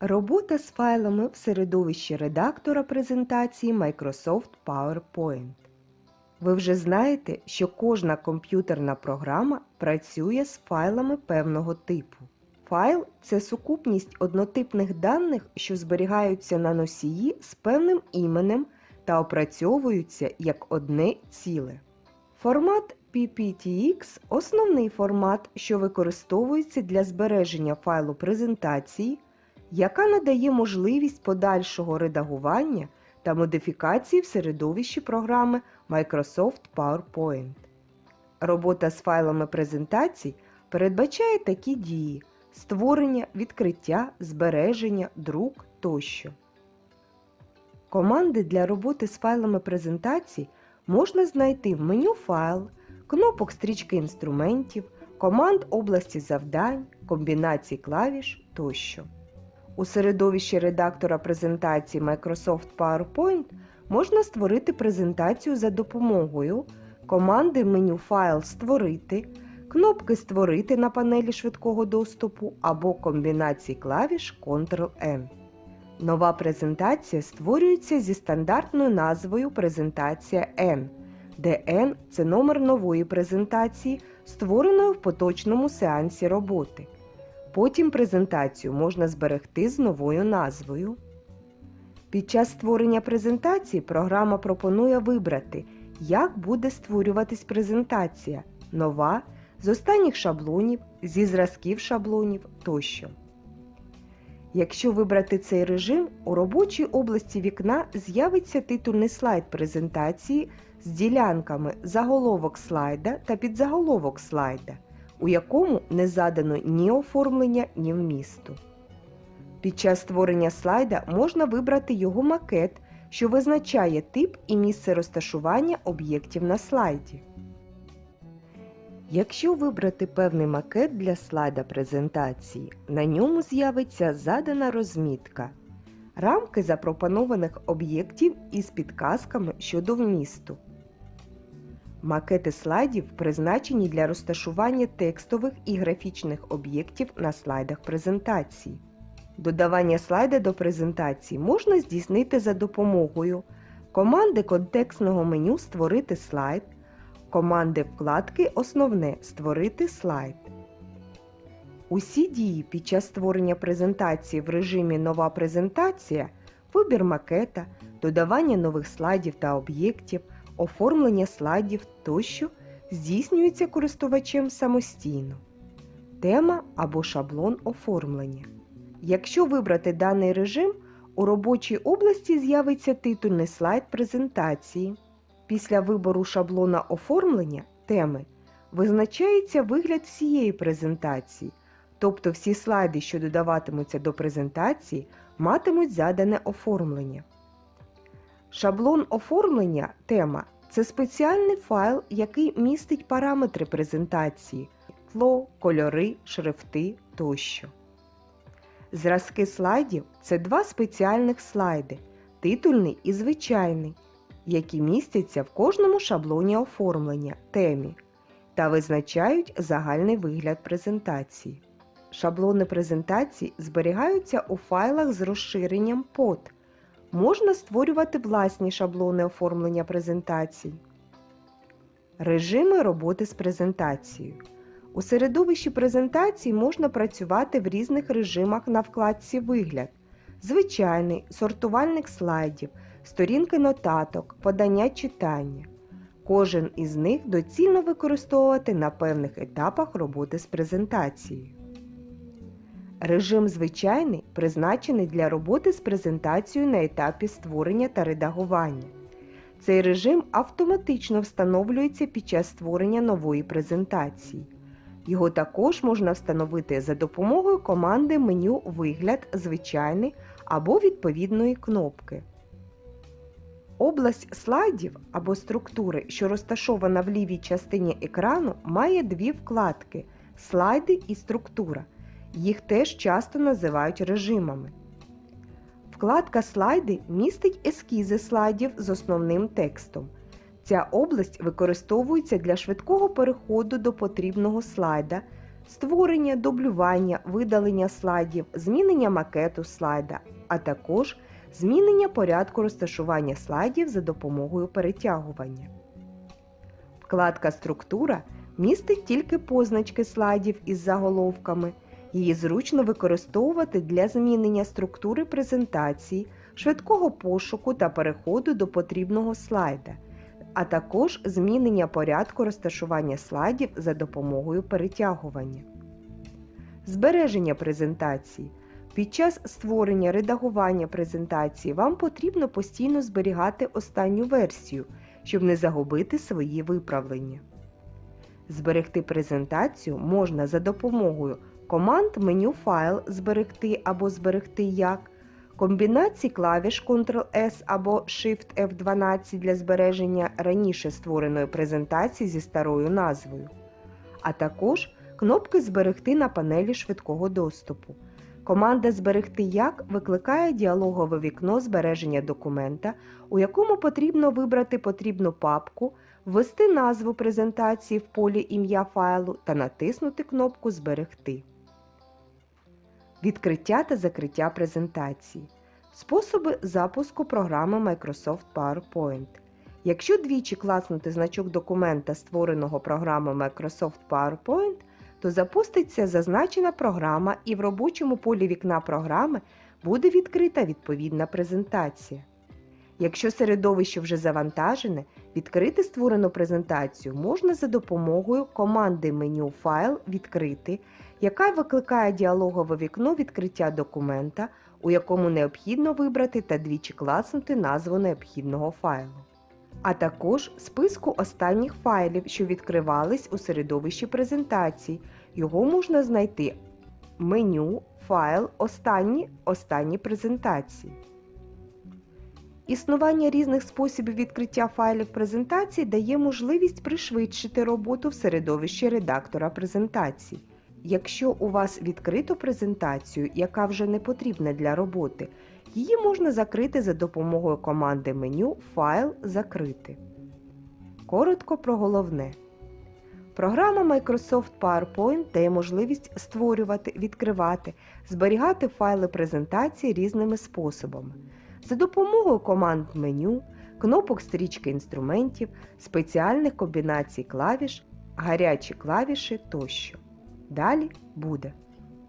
Робота з файлами в середовищі редактора презентації Microsoft PowerPoint. Ви вже знаєте, що кожна комп'ютерна програма працює з файлами певного типу. Файл це сукупність однотипних даних, що зберігаються на носії з певним іменем та опрацьовуються як одне ціле. Формат PPTX – основний формат, що використовується для збереження файлу презентації, яка надає можливість подальшого редагування та модифікації в середовищі програми Microsoft PowerPoint. Робота з файлами презентацій передбачає такі дії: створення, відкриття, збереження, друк тощо. Команди для роботи з файлами презентацій можна знайти в меню Файл, кнопок стрічки інструментів, команд області завдань, комбінацій клавіш тощо. У середовищі редактора презентації Microsoft PowerPoint можна створити презентацію за допомогою команди меню Файл Створити, кнопки Створити на панелі швидкого доступу або комбінації клавіш Ctrl-N. Нова презентація створюється зі стандартною назвою Презентація N, де N – це номер нової презентації, створеної в поточному сеансі роботи. Потім презентацію можна зберегти з новою назвою. Під час створення презентації програма пропонує вибрати, як буде створюватись презентація нова, з останніх шаблонів, зі зразків шаблонів тощо. Якщо вибрати цей режим, у робочій області вікна з'явиться титульний слайд презентації з ділянками заголовок слайда та підзаголовок слайда, у якому не задано ні оформлення, ні вмісту. Під час створення слайда можна вибрати його макет, що визначає тип і місце розташування об'єктів на слайді. Якщо вибрати певний макет для слайда презентації, на ньому з'явиться задана розмітка, рамки запропонованих об'єктів із підказками щодо вмісту. Макети слайдів призначені для розташування текстових і графічних об'єктів на слайдах презентації. Додавання слайда до презентації можна здійснити за допомогою команди контекстного меню Створити слайд, команди вкладки Основне Створити слайд. Усі дії під час створення презентації в режимі Нова презентація, вибір макета, додавання нових слайдів та об'єктів, оформлення слайдів тощо здійснюються користувачем самостійно. Тема або шаблон оформлення. Якщо вибрати даний режим, у робочій області з'явиться титульний слайд презентації. Після вибору шаблона оформлення теми визначається вигляд всієї презентації, тобто всі слайди, що додаватимуться до презентації, матимуть задане оформлення. Шаблон оформлення тема це спеціальний файл, який містить параметри презентації, тло, кольори, шрифти тощо. Зразки слайдів це два спеціальних слайди титульний і звичайний, які містяться в кожному шаблоні оформлення темі та визначають загальний вигляд презентації. Шаблони презентації зберігаються у файлах з розширенням POT. Можна створювати власні шаблони оформлення презентацій. Режими роботи з презентацією. У середовищі презентації можна працювати в різних режимах на вкладці Вигляд, звичайний, сортувальник слайдів, сторінки нотаток, подання читання. Кожен із них доцільно використовувати на певних етапах роботи з презентацією. Режим звичайний призначений для роботи з презентацією на етапі створення та редагування. Цей режим автоматично встановлюється під час створення нової презентації. Його також можна встановити за допомогою команди меню Вигляд звичайний або відповідної кнопки. Область слайдів або структури, що розташована в лівій частині екрану, має дві вкладки слайди і структура. Їх теж часто називають режимами. Вкладка Слайди містить ескізи слайдів з основним текстом. Ця область використовується для швидкого переходу до потрібного слайда створення, дублювання, видалення слайдів, змінення макету слайда, а також змінення порядку розташування слайдів за допомогою перетягування. Вкладка Структура містить тільки позначки слайдів із заголовками. Її зручно використовувати для змінення структури презентації, швидкого пошуку та переходу до потрібного слайда, а також змінення порядку розташування слайдів за допомогою перетягування. Збереження презентації. Під час створення редагування презентації вам потрібно постійно зберігати останню версію, щоб не загубити свої виправлення. Зберегти презентацію можна за допомогою команд меню Файл Зберегти або Зберегти як, комбінацій клавіш Ctrl-S або Shift F12 для збереження раніше створеної презентації зі старою назвою, а також кнопки Зберегти на панелі швидкого доступу. Команда Зберегти як викликає діалогове вікно збереження документа, у якому потрібно вибрати потрібну папку, ввести назву презентації в полі ім'я файлу та натиснути кнопку Зберегти. Відкриття та закриття презентації. Способи запуску програми Microsoft PowerPoint. Якщо двічі класнути значок документа, створеного програмою Microsoft PowerPoint, то запуститься зазначена програма і в робочому полі вікна програми буде відкрита відповідна презентація. Якщо середовище вже завантажене, відкрити створену презентацію можна за допомогою команди меню Файл Відкрити, яка викликає діалогове вікно відкриття документа, у якому необхідно вибрати та двічі класнути назву необхідного файлу. А також списку останніх файлів, що відкривались у середовищі презентації. Його можна знайти меню, файл, останні, останні презентації. Існування різних способів відкриття файлів презентації дає можливість пришвидшити роботу в середовищі редактора презентацій. Якщо у вас відкрито презентацію, яка вже не потрібна для роботи, її можна закрити за допомогою команди меню Файл Закрити. Коротко про головне. Програма Microsoft PowerPoint дає можливість створювати, відкривати, зберігати файли презентації різними способами за допомогою команд меню, кнопок стрічки інструментів, спеціальних комбінацій клавіш, гарячі клавіші тощо. Далі буде.